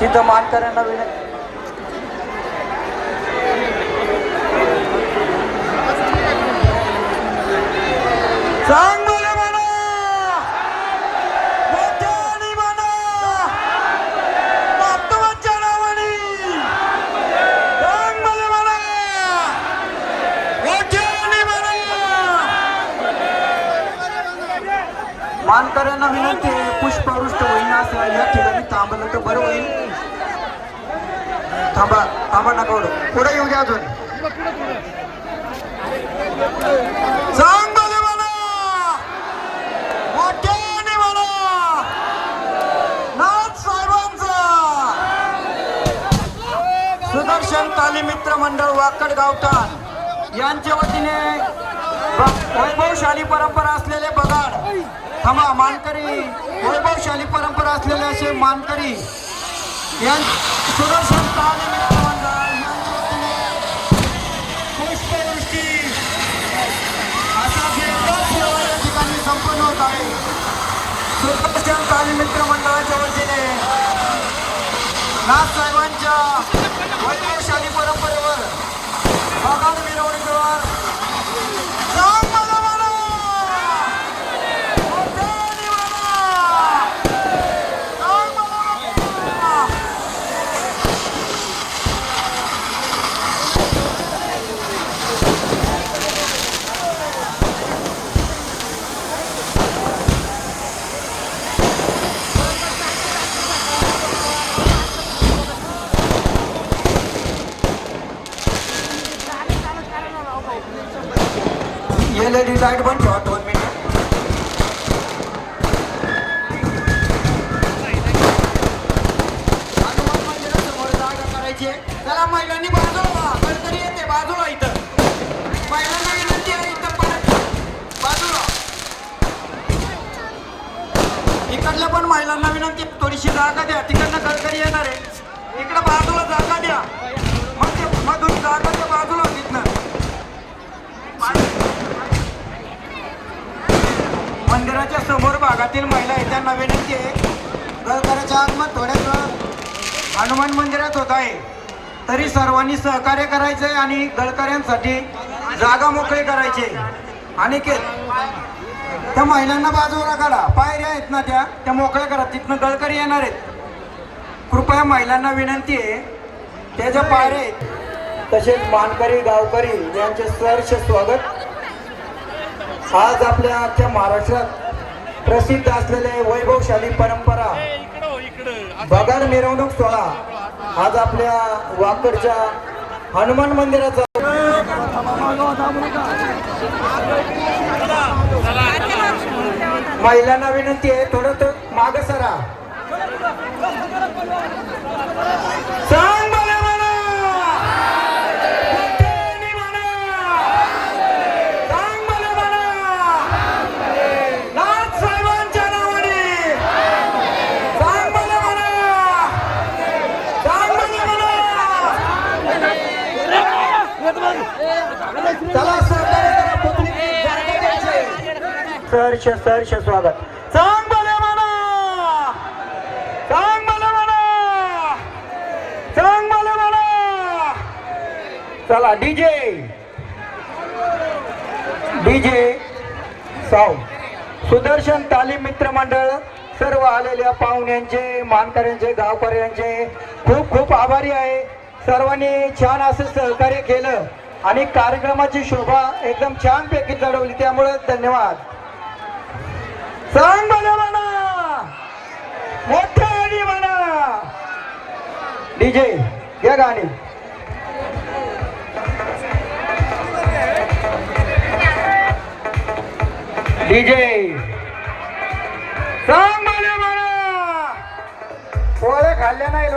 तिथं मानकऱ्यांना विनंती. सांग मानकऱ्यांना विनंती आहे पुष्पवृष्ट होईना असं या ठिकाणी थांबलं तर बरं होईल. थांबा थांबा नका ओढू. पुढे येऊ द्या अजून. सांग मला मोठ्याने नाथ साहेबांचा. सुदर्शन तालीम मित्र मंडळ वाकड गावठाण. यांच्या वतीने वैभवशाली परंपरा असलेले बगाड थांबा मानकरी. वैभवशाली परंपरा असलेले असे मानकरी. यां सुदर्शन तालीम मित्र मंडळ यांच्या वतीने पुष्पवृष्टी असा जोरदार ठिकाणी संपन्न होत आहे सुदर्शन तालीम मित्र मंडळाच्या वतीने नाथसाहेबांच्या वैभवशाली परंपरेवर बगाड मिरवणुकीवर सांग मला म्हणा! मोठ्याने म्हणा! सांग मला म्हणा! एलईडी लाइट बंद ठेवा दोन मिनिट त्याला जागा करायची आहे. महिलांनी बाजूला व्हा. कधीतरी येते बाजूला इथं. महिलांना विनंती आहे इथं परत बाजूला. इकडल्या पण महिलांना विनंती थोडीशी जागा द्या. तिकडनं कळकरी येणार आहे. इकडं बाजूला जागा द्या. मग ते मधून जागा द्या बाजूला तिथनं मंदिराच्या समोर भागातील महिला आहेत त्यांना विनंती आहे गळकऱ्याचं आगमन थोड्याच वेळात हनुमान मंदिरात होत आहे. तरी सर्वांनी सहकार्य करायचं आहे आणि गळकऱ्यांसाठी जागा मोकळी करायची. आणि के त्या महिलांना बाजूला काढा पायऱ्या आहेत ना त्या. त्या मोकळ्या करा. तिथनं गळकरी येणार आहेत. कृपया महिलांना विनंती आहे. त्या ज्या पायऱ्या आहेत तसेच मानकरी गावकरी यांचे सहर्ष स्वागत. आज आपल्या अख्ख्या महाराष्ट्रात प्रसिद्ध असलेले वैभवशाली परंपरा. बगाड मिरवणूक सोहळा. आज आपल्या वाकडच्या हनुमान मंदिराचा महिलांना विनंती आहे थोडं तर माग सरा सांग मला म्हणा मोठ्याने म्हणा सांग मला म्हणा नाथ साहेबांच्या नावाने सांग मला म्हणा सांग मला म्हणा चला सहकार्य करा पब्लिक स्वागत. सांग मला म्हणा. सांग मला म्हणा. सांग मला म्हणा. चला डीजे. DJ sound. सुदर्शन तालीम मित्र मंडळ सर्व आलेल्या पाहुण्यांचे मानकऱ्यांचे गावकऱ्यांचे खूप खूप आभारी आहे. सर्वांनी छान असं सहकार्य केलं. आणि कार्यक्रमाची शोभा एकदम छान पैकी चढवली. त्यामुळे धन्यवाद. सांग मला म्हणा मोठ्या म्हणा डीजे या गाणी. डीजे. सांग मला म्हणा पोळ्या खाल्ल्या नाही लोक